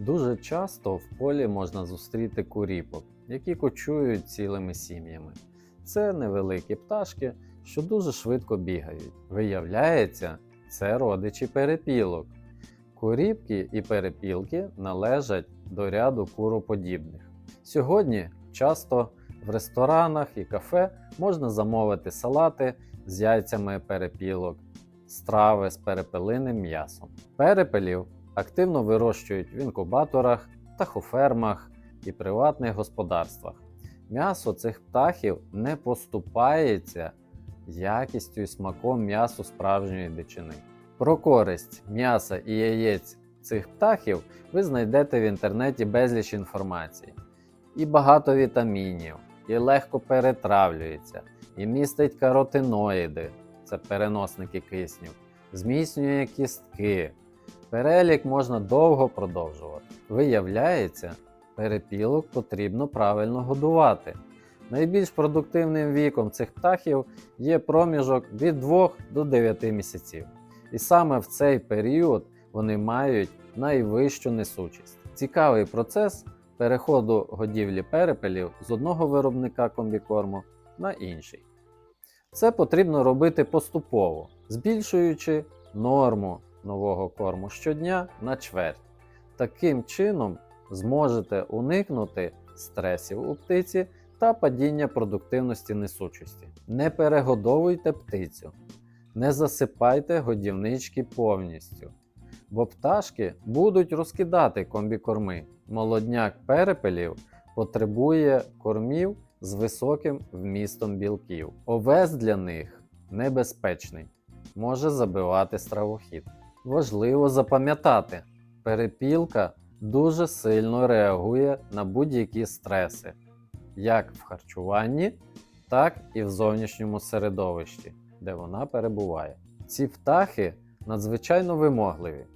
Дуже часто в полі можна зустріти куріпок, які кочують цілими сім'ями. Це невеликі пташки, що дуже швидко бігають. Виявляється, це родичі перепілок. Куріпки і перепілки належать до ряду куроподібних. Сьогодні часто в ресторанах і кафе можна замовити салати з яйцями перепілок, страви з перепелиним м'ясом. Перепелів активно вирощують в інкубаторах, птахофермах і приватних господарствах. М'ясо цих птахів не поступається якістю і смаком м'ясу справжньої дичини. Про користь м'яса і яєць цих птахів ви знайдете в інтернеті безліч інформації. І багато вітамінів, і легко перетравлюється, і містить каротиноїди, це переносники кисню, зміцнює кістки. Перелік можна довго продовжувати. Виявляється, перепілок потрібно правильно годувати. Найбільш продуктивним віком цих птахів є проміжок від 2 до 9 місяців. І саме в цей період вони мають найвищу несучість. Цікавий процес переходу годівлі перепелів з одного виробника комбікорму на інший. Це потрібно робити поступово, збільшуючи норму нового корму щодня на чверть. Таким чином зможете уникнути стресів у птиці та падіння продуктивності несучості. Не перегодовуйте птицю, не засипайте годівнички повністю, бо пташки будуть розкидати комбікорми. Молодняк перепелів потребує кормів з високим вмістом білків. Овес для них небезпечний, може забивати стравохід. Важливо запам'ятати, перепілка дуже сильно реагує на будь-які стреси, як в харчуванні, так і в зовнішньому середовищі, де вона перебуває. Ці птахи надзвичайно вимогливі,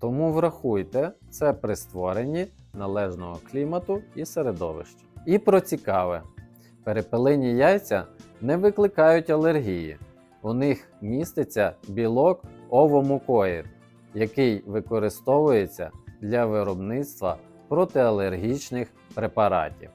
тому врахуйте це при створенні належного клімату і середовища. І про цікаве: перепелині яйця не викликають алергії. У них міститься білок овомукоїд, який використовується для виробництва протиалергічних препаратів.